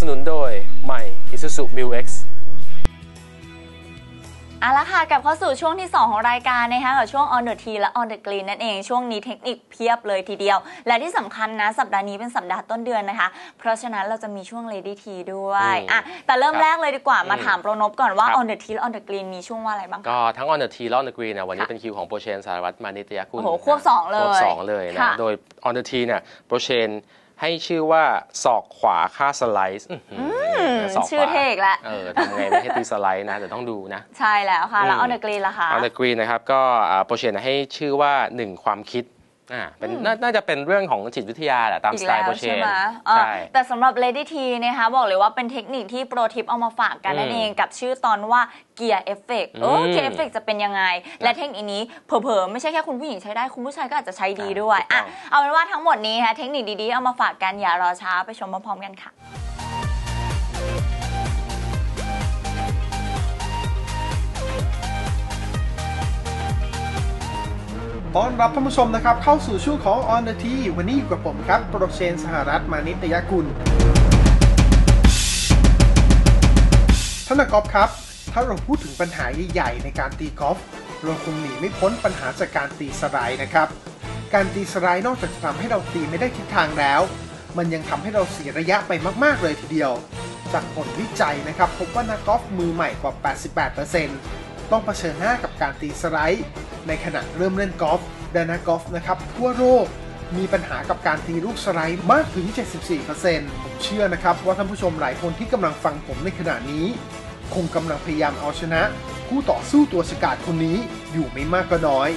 สนับสนุนโดยใหม่ Isuzu Mu X เอาละค่ะกลับเข้าสู่ช่วงที่ 2 ของรายการนะคะกับช่วง on the tea และ on the green นั่นเองช่วงนี้เทคนิคเพียบเลยทีเดียว และที่สำคัญนะ สัปดาห์นี้เป็นสัปดาห์ต้นเดือนนะคะ เพราะฉะนั้นเราจะมีช่วง lady tea ด้วยอืมอะแต่เริ่มครับแรกเลยดีกว่ามาอืมถามโปรนบก่อนว่าครับ on the tea และ on the green มีช่วงว่าอะไรบ้างคะก็ทั้ง On the T และ On the Green นะวันนี้ค่ะเป็นคิวของโปรเชนสารวัตรมานิตยกุลโอ้โหควบสองเลยควบสองเลยนะค่ะโดย On the T เนี่ยโปรเชน ให้ชื่อว่าศอกขวาค่าสไลด์อื้อหือศอกขวาชื่อเท่อีกแล้วเออทำไงไม่ให้ตีสไลด์นะเดี๋ยวต้องดูนะ ใช่แล้วค่ะ แล้วอืม on the green ล่ะคะ On the Green นะครับ ก็อ่าโปรเชนให้ชื่อว่าหนึ่งความคิด อ่าเป็นนาน่าจะเป็นเรื่องของจิตวิทยาแหละตามอีสกไตแล้ล์วโปรเชใช่นไหมอะใช่ แต่สำหรับ Lady T นะคะบอกเลยว่าเป็นเทคนิคที่โปรทิปเอามาฝากกันนั่นอืมเองกับชื่อตอนว่าเกียร์เอฟเฟกเอออืมเกียร์เอฟเฟกจะเป็นยังไง และเทคนิคนี้เผลอๆ ไม่ใช่แค่คุณผู้หญิงใช้ได้คุณผู้ชายก็อาจจะใช้ดีด้วยถูกต้อะอง เอาเป็นว่าทั้งหมดนี้ค่ะเทคนิคดีๆเอามาฝากกันอย่ารอช้าไปชมพร้อมๆกันค่ะ ต้อนรับท่านผู้ชมนะครับ เข้าสู่ช่วงของ On the T วันนี้อยู่กับผมครับ โปรเชนสหรัฐมานิตยกุลท่านนักกอล์ฟครับ ถ้าเราพูดถึงปัญหาใหญ่ๆในการตีกอล์ฟเราคงหนีไม่พ้นปัญหาจากการตีสไลด์นะครับ การตีสไลด์นอกจากจะทำให้เราตีไม่ได้ทิศทางแล้ว มันยังทำให้เราเสียระยะไปมากๆเลยทีเดียว จากผลวิจัยนะครับพบว่านักกอล์ฟมือใหม่กว่า 88%ต้องเผชิญหน้ากับการตีสไลด์ ในขณะเริ่มเล่นกอล์ฟและนักกอล์ฟนะครับทั่วโลกมีปัญหากับการตีลูกสไลด์มากถึง 74%ผมเชื่อนะครับว่าท่านผู้ชมหลายคนที่กำลังฟังผมในขณะนี้ คงกำลังพยายามเอาชนะ คู่ต่อสู้ตัวสกัดคนนี้อยู่ไม่มากก็น้อย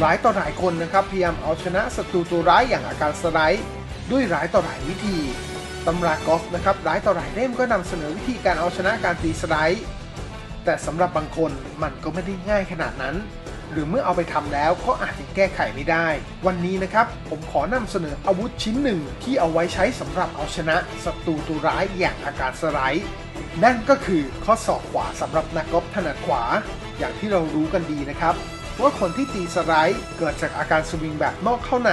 หลายต่อหลายคนนะครับพยายามเอาชนะศัตรูตัวร้ายอย่างอาการสไลด์ ด้วยหลายต่อหลายวิธีตำรากอล์ฟนะครับหลายต่อหลายเล่มก็นำเสนอวิธีการเอาชนะการตีสไลด์ แต่สำหรับบางคนมันก็ไม่ได้ง่ายขนาดนั้น หรือเมื่อเอาไปทำแล้วก็อาจจะแก้ไขไม่ได้ วันนี้นะครับผมขอนำเสนออาวุธชิ้นหนึ่งที่เอาไว้ใช้สำหรับเอาชนะศัตรูตัวร้ายอย่างอาการสไลด์นั่นก็คือข้อศอกขวาสำหรับนักกอล์ฟถนัดขวา อย่างที่เรารู้กันดีนะครับว่าคนที่ตีสไลด์เกิดจากอาการสวิงแบบนอกเข้าใน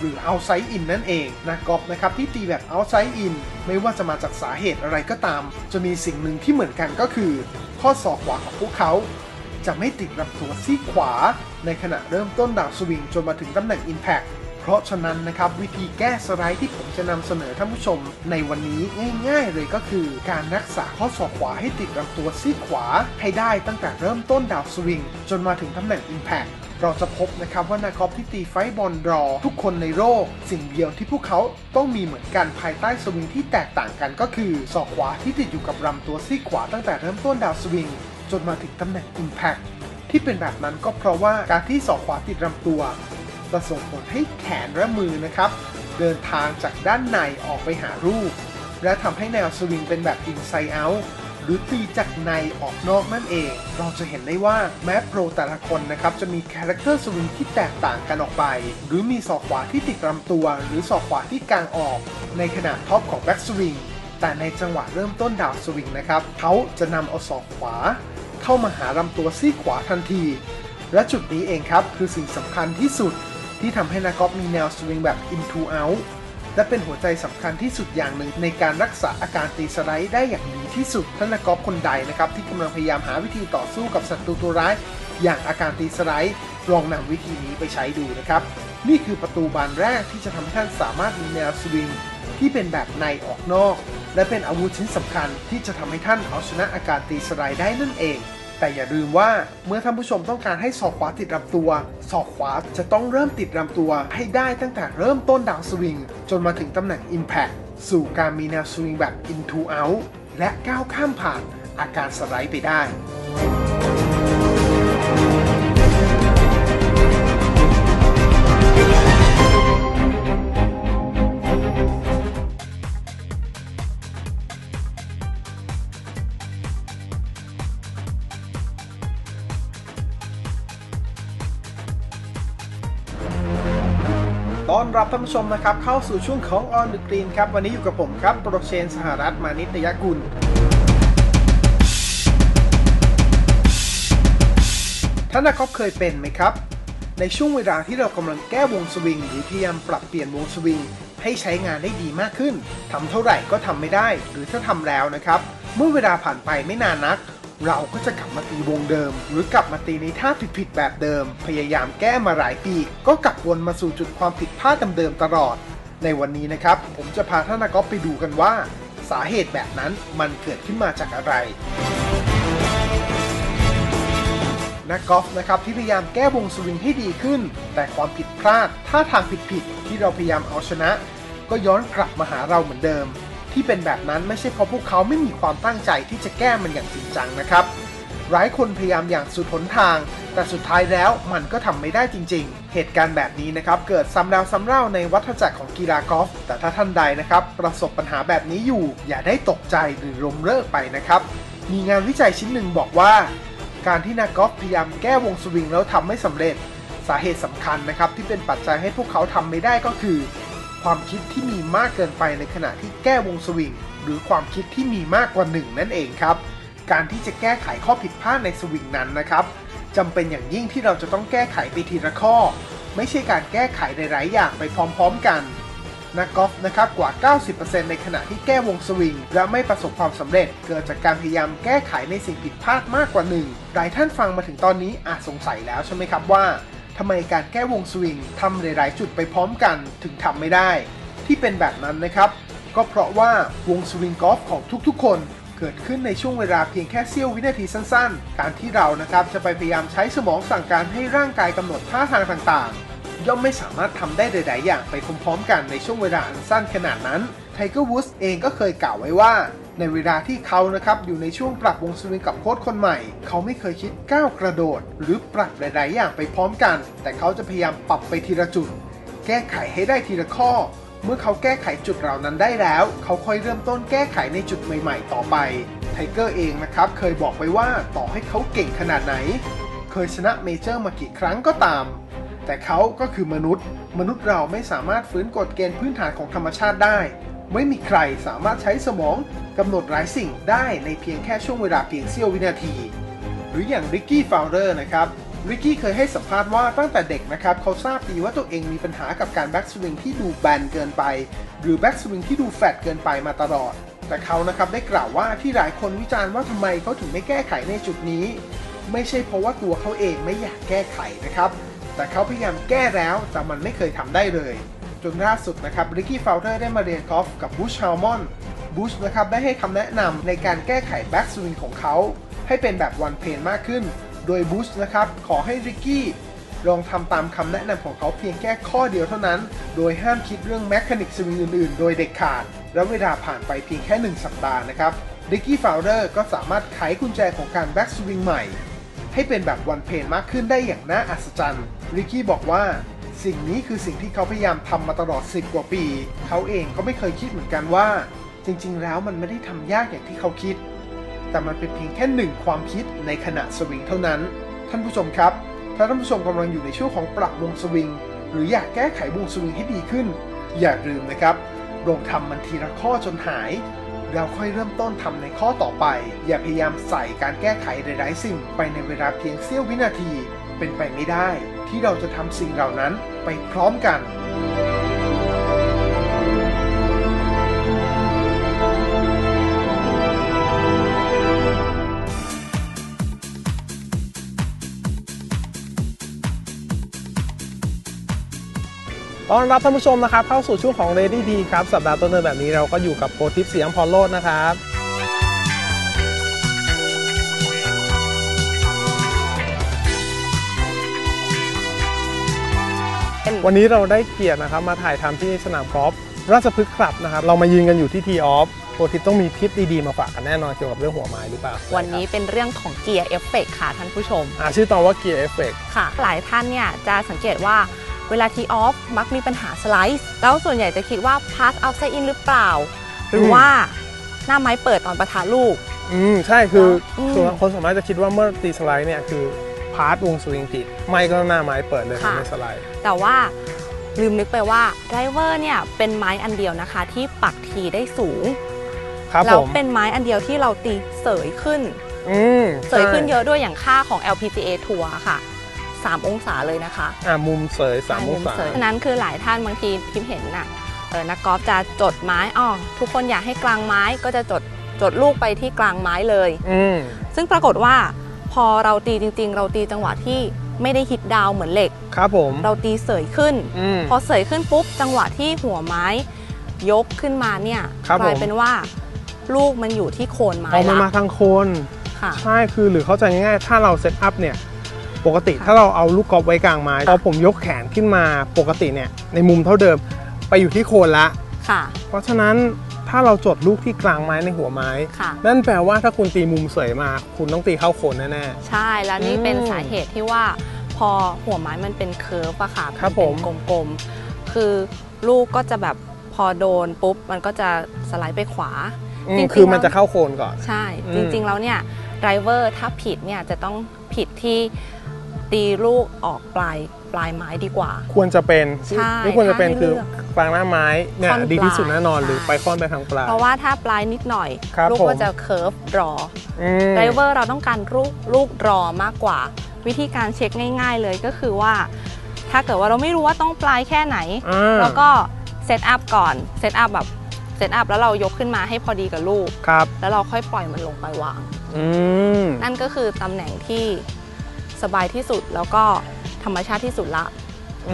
หรือ outside in นั่นเองนะกอล์ฟนะครับที่ตีแบบ outside in ไม่ว่าจะมาจากสาเหตุอะไรก็ตาม จะมีสิ่งหนึ่งที่เหมือนกันก็คือ ข้อศอกขวาของพวกเขาจะไม่ติดลำตัวซีขวา ในขณะเริ่มต้นดาวสวิงจนมาถึงตำแหน่ง Impact เพราะฉะนั้นนะครับวิธีแก้สไลด์ที่ผมจะนำเสนอท่านผู้ชม ในวันนี้ง่าย ๆ เลยก็คือ การรักษาข้อศอกขวาให้ติดลำตัวซีกขวา ให้ได้ตั้งแต่เริ่มต้นดาวสวิง จนมาถึงตำแหน่ง Impact เราจะพบนะครับว่านักกอล์ฟที่ตีไฟบอลรอ ทุกคนในโลกสิ่งเดียวที่พวกเขาต้องมีเหมือนกันภายใต้สวิงที่แตกต่างกันก็คือศอกขวาที่ติดอยู่กับลำตัวซีกขวาตั้งแต่เริ่มต้นดาวสวิง จนมาถึงตำแหน่ง Impact ที่เป็นแบบนั้นก็เพราะว่าการที่ศอกขวาติดลำตัว จะส่งผลให้แขนและมือนะครับ เดินทางจากด้านในออกไปหารูป และทำให้แนวสวิงเป็นแบบ inside out หรือตีจากในออกนอกนั่นเอง เราจะเห็นได้ว่าแม้โปรแต่ละคนนะครับ จะมีคาแรคเตอร์สวิงที่แตกต่างกันออกไป หรือมีศอกขวาที่ติดลำตัว หรือศอกขวาที่กลางออก ในขณะท็อปของแบ็กสวิงแต่ในจังหวะเริ่มต้นดาวสวิงนะครับ เขาจะนำเอาศอกขวา เข้ามาหาลำตัวซีกขวาทันที และจุดนี้เองครับคือสิ่งสำคัญที่สุด ที่ทำให้นักกอล์ฟมีแนวสวิงแบบ into out และเป็นหัวใจสำคัญที่สุดอย่างหนึ่งในการรักษาอาการตีสไลด์ได้อย่างดีที่สุดท่านนักกอล์ฟคนใดนะครับที่กำลังพยายามหาวิธีต่อสู้กับศัตรูตัวร้ายอย่างอาการตีสไลด์ลองนำวิธีนี้ไปใช้ดูนะครับ นี่คือประตูบานแรกที่จะทำให้ท่านสามารถมีแนวสวิงที่เป็นแบบในออกนอก และเป็นอาวุธชิ้นสำคัญที่จะทำให้ท่านเอาชนะอาการตีสไลด์ได้นั่นเอง แต่อย่าลืมว่าเมื่อท่านผู้ชมต้องการให้ศอกขวาติดลำตัวศอกขวาจะต้องเริ่มติดลำตัวให้ได้ตั้งแต่เริ่มต้นดาวสวิงจนมาถึงตำแหน่ง Impact สู่การมีแนวสวิงแบบ into out และก้าวข้ามผ่านอาการสไลด์ไปได้ ต้อนรับท่านผู้ชมนะครับ เข้าสู่ช่วงของ On the Green ครับ วันนี้อยู่กับผมครับ โปรเชน สหรัฐมานิตยกุล ท่านนักกอล์ฟเคยเป็นไหมครับ ในช่วงเวลาที่เรากำลังแก้วงสวิง หรือพยายามปรับเปลี่ยนวงสวิง ให้ใช้งานได้ดีมากขึ้นทำเท่าไหร่ก็ทำไม่ได้ หรือถ้าทำแล้วนะครับ เมื่อเวลาผ่านไปไม่นานนัก เราก็จะกลับมาตีวงเดิม หรือกลับมาตีในท่าผิดๆแบบเดิม พยายามแก้มาหลายปี ก็กลับวนมาสู่จุดความผิดพลาดเดิมๆตลอด ในวันนี้นะครับ ผมจะพาท่านนักกอล์ฟไปดูกันว่า สาเหตุแบบนั้นมันเกิดขึ้นมาจากอะไรนักกอล์ฟนะครับที่พยายามแก้วงสวิงให้ดีขึ้น แต่ความผิดพลาดท่าทางผิดๆที่เราพยายามเอาชนะ ก็ย้อนกลับมาหาเราเหมือนเดิม ที่เป็นแบบนั้นไม่ใช่เพราะพวกเขาไม่มีความตั้งใจที่จะแก้มันอย่างจริงจังนะครับ หลายคนพยายามอย่างสุดหนทาง แต่สุดท้ายแล้วมันก็ทำไม่ได้จริง ๆ เหตุการณ์แบบนี้นะครับเกิดซ้ำแล้วซ้ำเล่าในวัฏจักรของกีฬากอล์ฟ แต่ถ้าท่านใดนะครับประสบปัญหาแบบนี้อยู่ อย่าได้ตกใจหรือล้มเลิกไปนะครับ มีงานวิจัยชิ้นหนึ่งบอกว่า การที่นักกอล์ฟพยายามแก้วงสวิงแล้วทำไม่สำเร็จ สาเหตุสำคัญนะครับที่เป็นปัจจัยให้พวกเขาทำไม่ได้ก็คือ ความคิดที่มีมากเกินไปในขณะที่แก้วงสวิง หรือความคิดที่มีมากกว่าหนึ่งนั่นเองครับ การที่จะแก้ไขข้อผิดพลาดในสวิงนั้นนะครับจำเป็นอย่างยิ่งที่เราจะต้องแก้ไขไปทีละข้อ ไม่ใช่การแก้ไขหลายๆอย่างไปพร้อม ๆ กันนักกอล์ฟนะครับกว่า 90%ในขณะที่แก้วงสวิง และไม่ประสบความสำเร็จ เกิดจากการพยายามแก้ไขในสิ่งผิดพลาดมากกว่าหนึ่งหลายท่านฟังมาถึงตอนนี้อาจสงสัยแล้วใช่ไหมครับว่า ทำไมการแก้วงสวิงทำหลายๆ จุดไปพร้อมกันถึงทำไม่ได้ ที่เป็นแบบนั้นนะครับ ก็เพราะว่าวงสวิงกอล์ฟของทุกๆ คนเกิดขึ้นในช่วงเวลาเพียงแค่เสี้ยววินาทีสั้นๆ การที่เรานะครับจะไปพยายามใช้สมองสั่งการให้ร่างกายกำหนดท่าทางต่างๆ ย่อมไม่สามารถทำได้ใดๆอย่างไปพร้อมๆ กันในช่วงเวลาอันสั้นขนาดนั้นไทเกอร์วูดส์เองก็เคยกล่าวไว้ว่า ในเวลาที่เขานะครับอยู่ในช่วงปรับวงสวิงกับโค้ชคนใหม่ เขาไม่เคยคิดก้าวกระโดด หรือปรับหลาย ๆ อย่างไปพร้อมกัน แต่เขาจะพยายามปรับไปทีละจุด แก้ไขให้ได้ทีละข้อ เมื่อเขาแก้ไขจุดเหล่านั้นได้แล้ว เขาค่อยเริ่มต้นแก้ไขในจุดใหม่ ๆ ต่อไปไทเกอร์เองนะครับเคยบอกไว้ว่าต่อให้เขาเก่งขนาดไหน เคยชนะเมเจอร์มากี่ครั้งก็ตาม แต่เขาก็คือมนุษย์ มนุษย์เราไม่สามารถฟื้นกฎเกณฑ์พื้นฐานของธรรมชาติได้ ไม่มีใครสามารถใช้สมองกำหนดหลายสิ่งได้ในเพียงแค่ช่วงเวลาเพียงเสี้ยววินาที หรืออย่างริกกี้ฟาวเดอร์นะครับริกกี้เคยให้สัมภาษณ์ว่าตั้งแต่เด็กนะครับ เขาทราบดีว่าตัวเองมีปัญหากับการแบ็กสวิงที่ดูแบนเกินไป หรือแบ็กสวิงที่ดูแฟตเกินไปมาตลอด แต่เขานะครับได้กล่าวว่าที่หลายคนวิจารณ์ว่าทำไมเขาถึงไม่แก้ไขในจุดนี้ ไม่ใช่เพราะว่าตัวเขาเองไม่อยากแก้ไขนะครับ แต่เขาพยายามแก้แล้วแต่มันไม่เคยทำได้เลย จนล่าสุดนะครับริกกี้ฟาวเดอร์ได้มาเรียนกอล์ฟกับบูชฮาร์มอนบูชนะครับได้ให้คำแนะนำในการแก้ไขแบ็กสวิงของเขา ให้เป็นแบบวันเพนมากขึ้น โดยบูชนะครับขอให้ริกกี้ลองทำตามคำแนะนำของเขาเพียงแค่ข้อเดียวเท่านั้น โดยห้ามคิดเรื่องแมคานิกสวิงอื่นๆ โดยเด็ดขาด แล้วเวลาผ่านไปเพียงแค่ 1 สัปดาห์นะครับริกกี้ฟาวเดอร์ก็สามารถไขกุญแจของการแบ็กสวิงใหม่ ให้เป็นแบบวันเพนมากขึ้นได้อย่างน่าอัศจรรย์ริกกี้บอกว่า สิ่งนี้คือสิ่งที่เขาพยายามทำมาตลอด 10 กว่าปี เขาเองก็ไม่เคยคิดเหมือนกันว่า จริง ๆ แล้วมันไม่ได้ทำยากอย่างที่เขาคิด แต่มันเป็นเพียงแค่หนึ่งความคิดในขณะสวิงเท่านั้น ท่านผู้ชมครับ ถ้าท่านผู้ชมกำลังอยู่ในช่วงของปรับวงสวิง หรืออยากแก้ไขวงสวิงให้ดีขึ้น อย่าลืมนะครับลงทำมันทีละข้อจนหายเราค่อยเริ่มต้นทำในข้อต่อไป อย่าพยายามใส่การแก้ไขใดๆสิ่ง ไปในเวลาเพียงเสี้ยววินาที เป็นไปไม่ได้ ที่เราจะทำสิ่งเหล่านั้น ไปพร้อมกันต้อนรับท่านผู้ชมนะครับเข้าสู่ช่วงของ Ready D ครับ สัปดาห์ต้นเดือนแบบนี้เราก็อยู่กับโปรทิปเสียงพอลโลดนะครับ วันนี้เราได้เกียรตินะครับมาถ่ายทำที่สนามกอล์ฟราชพฤกษ์คลับนะครับเรามายืนกันอยู่ที่ทีออฟโปรทิปต้องมีทิปดีๆมาฝากกันแน่นอนเกี่ยวกับเรื่องหัวไม้หรือเปล่า วันนี้เป็นเรื่องของเกียร์เอฟเฟกค่ะท่านผู้ชมอ่าชื่อตอนว่าเกียร์เอฟเฟกค่ะ หลายท่านเนี่ยจะสังเกตว่าเวลาทีออฟมักมีปัญหาสไลด์แล้วส่วนใหญ่จะคิดว่าพาสเอาไซอินหรือเปล่า หรือว่าหน้าไม้เปิดตอนประทะลูก อืมใช่คืออืมคือคนสามารถจะคิดว่าเมื่อตีสไลด์เนี่ยคือ พาร์ทวงสวิงผิดไม่ก็หน้าไม้เปิดเลยค่ะไม่สไลด์แต่ว่าลืมนึกไปว่าไดรเวอร์เนี่ยเป็นไม้อันเดียวนะคะ ที่ปักทีได้สูงครับแล้ผวมเป็นไม้อันเดียวที่เราตีเสยขึ้นอืมเสยขึ้นใช่เยอะด้วยอย่างค่าของ LPGA ทัวร์ค่ะ 3 องศาเลยนะคะอ่ามุมเสยสามใช่องศาเสยฉะนั้นคือหลายท่านบางทีพิมเห็นน่ะเออนักกอล์ฟจะจดไม้อ๋อทุกคนอยากให้กลางไม้ก็จะจดจดลูกไปที่กลางไม้เลยอืมซึ่งปรากฏว่า พอเราตีจริง ๆ เราตีจังหวะที่ไม่ได้ฮิตดาวน์เหมือนเหล็ก ครับผม เราตีเสยขึ้น อืม พอเสยขึ้นปุ๊บ จังหวะที่หัวไม้ยกขึ้นมาเนี่ยครับกลายผม เป็นว่าลูกมันอยู่ที่โคนไม้พอมันละมาทางโคน ค่ะ ใช่ คือหรือเข้าใจง่ายๆ ถ้าเราเซตอัพเนี่ย ปกติค่ะถ้าเราเอาลูกกอล์ฟไว้กลางไม้ พอผมยกแขนขึ้นมาปกติเนี่ย ในมุมเท่าเดิม ไปอยู่ที่โคนละ ค่ะ เพราะฉะนั้น ถ้าเราจดลูกที่กลางไม้ในหัวไม้ ค่ะ นั่นแปลว่าถ้าคุณตีมุมเสยมา คุณต้องตีเข้าโคนแน่ ใช่แล้วนี่เป็นอืมสาเหตุที่ว่า พอหัวไม้มันเป็นเคิร์ฟอะค่ะครับนเป็นผมกลมๆ คือลูกก็จะแบบพอโดนปุ๊บ มันก็จะสไลด์ไปขวา ๆอืมจริงๆ คือมันจะเข้าโคนก่อน ใช่ อืมจริงๆแล้วเนี่ยไดรเวอร์ถ้าผิดเนี่ยจะต้องผิดที่ตีลูกออกปลาย ปลายไม้ดีกว่า ควรจะเป็นใช่นี่ควรจะเป็นถ้าให้คือเลือกกลางหน้าไม้เนี่ยค่อนดีที่สุดปลายแน่นอนใช่หรือไปค่อนไปทางปลาย เพราะว่าถ้าปลายนิดหน่อยครับลูกผมก็จะเคิร์ฟรออืมไดรเวอร์เราต้องการลูกลูกรอมากกว่า วิธีการเช็คง่าย ๆ เลยก็คือว่า ถ้าเกิดว่าเราไม่รู้ว่าต้องปลายแค่ไหนอ่าแล้วก็เซตอัพก่อนเซตอัพแบบเซตอัพแล้วเรายกขึ้นมาให้พอดีกับลูกครับ แล้วเราค่อยปล่อยมันลงไปวางอืมนั่นก็คือตำแหน่งที่สบายที่สุดแล้วก็ ธรรมชาติที่สุดละ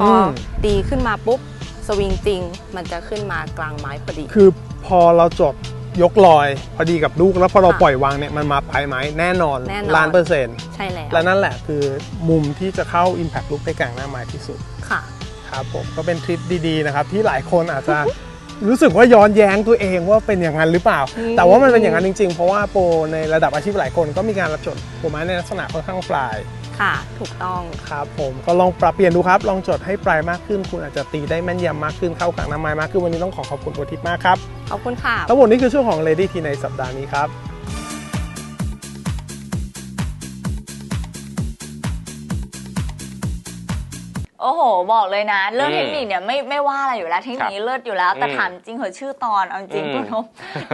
พออมตีขึ้นมาปุ๊บสวิงจริง มันจะขึ้นมากลางไม้พอดี คือพอเราจดยกลอยพอดีกับลูกแล้วพอเราค่ะปล่อยวางเนี่ยมันมาปลายไม้แน่นอนแน่นอนล้านเปอร์เซ็นต์ใช่แล้วและนั่นแหละคือมุมที่จะเข้า Impact ลูกได้กลางหน้าไม้ที่สุดค่ะครับผมก็เป็นทริปดีๆนะครับที่หลายคนอาจจะ รู้สึกว่าย้อนแย้งตัวเองว่าเป็นอย่างนั้นหรือเปล่าอืมแต่ว่ามันเป็นอย่างนั้นจริงๆ เพราะว่าโปรในระดับอาชีพหลายคนก็มีการรับจดหัวไม้ในลักษณะค่อนข้างปลาย ค่ะ ถูกต้องครับผมก็ลองปรับเปลี่ยนดูครับ ลองจดให้ปลายมากขึ้น คุณอาจจะตีได้แม่นยำมากขึ้นเข้ากลางหน้าไม้มากขึ้นวันนี้ต้องขอขอบคุณโปรทิปมากครับ ขอบคุณค่ะทั้งหมดนี้คือช่วงของ Lady T ในสัปดาห์นี้ครับ อ้โห บอกเลยนะ เรื่องอืมเทคนิคเนี่ยไม่ไม่ว่าอะไรอยู่แล้วเทคนิคนี้เลิศอยู่แล้ว แต่อืมถามจริงเหอะชื่อตอนเอาจริงอืมคุณนพ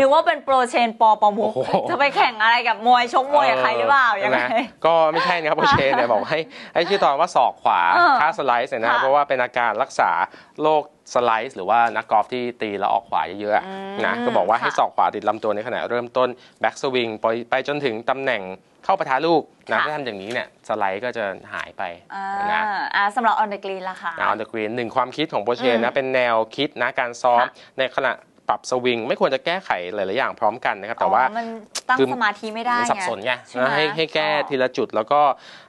นึกว่าเป็นโปรเชนปอปอมุกโอ้โหจะไปแข่งอะไรกับมวยชกมวยกับใครหรือเปล่ายังไงนะก็ไม่ใช่นะครับโปรเชนเนี่ยบอกให้ให้ชื่อตอนว่าศอกขวาเออท่าสไลด์เนี่ยนะครับค่ะเพราะว่าเป็นอาการรักษาโรคสไลด์หรือว่านักกอล์ฟที่ตีแล้วออกขวาเยอะอืมๆนะก็บอกว่าให้ค่ะศอกขวาติดลำตัวในขณะเริ่มต้นแบ็กสวิงไปไปจนถึงตำแหน่ง เข้าปะทะลูกนะค่ะถ้าทำอย่างนี้เนี่ยสไลด์ก็จะหายไปอ่านะอ่าสำหรับออนเดกรีนล่ะคะนะออนเดอะกรีนหนึ่งความคิดของโปรเชนอืนะมเป็นแนวคิดนะการซ้อมค่ะในขณะ ปรับสวิง ไม่ควรจะแก้ไขหลาย ๆ อย่างพร้อมกันนะครับ แต่ว่าอ๋อมันตั้งคือสมาธิไม่ได้มันสับสนไงใช่ไหมนะให้ให้แก้อ๋อทีละจุดแล้วก็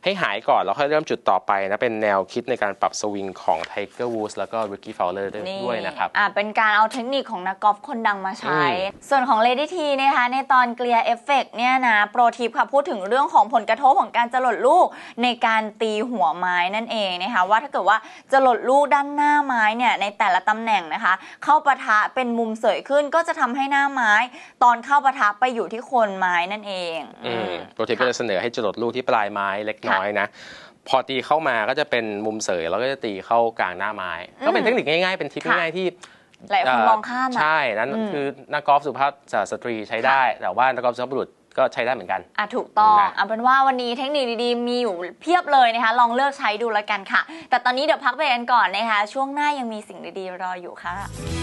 ให้หายก่อนแล้วค่อยเริ่มจุดต่อไปนะเป็นแนวคิดในการปรับสวิงของไทเกอร์วูดแล้วก็ริกกี้ฟาวเลอร์ด้วยนะครับอ่าเป็นการเอาเทคนิคของนักกอล์ฟคนดังมาใช้อืมส่วนของ Lady T นะคะในตอนเกลียเอฟเฟกเนี่ยนะโปรทิปค่ะพูดถึงเรื่องของผลกระทบของการจะหลดลูกในการตีหัวไม้นั่นเองนะคะว่าถ้าเกิดว่าจะหลดลูกด้านหน้าไม้เนี่ยในแต่ละตำแหน่งนะคะ เข้าปะทะเป็นมุมเสยขึ้นก็จะทำให้หน้าไม้ ตอนเข้าปะทะไปอยู่ที่โคนไม้นั่นเองอืมอืมโปรเทคก็จะเสนอให้จรดลูกที่ปลายไม้เล็กน้อยนะพอตีเข้ามาก็จะเป็นมุมเสยแล้วก็จะตีเข้ากลางหน้าไม้ ก็เป็นเทคนิคง่ายๆ เป็นทิปค่ะง่ายๆที่หลายคนเมองข้ามอะใช่ นั้นอืมคือนักกอล์ฟสุภาพสตรีใช้ได้ แต่ว่านักกอล์ฟสุภาพบุรุษก็ใช้ได้เหมือนกัน อะถูกต้องนะเอาเป็นว่าวันนี้เทคนิคดีๆ มีอยู่เพียบเลยนะคะ ลองเลือกใช้ดูแล้วกันค่ะ แต่ตอนนี้เดี๋ยวพักเบรกกันก่อนนะคะ ช่วงหน้ายังมีสิ่งดีๆรออยู่ค่ะ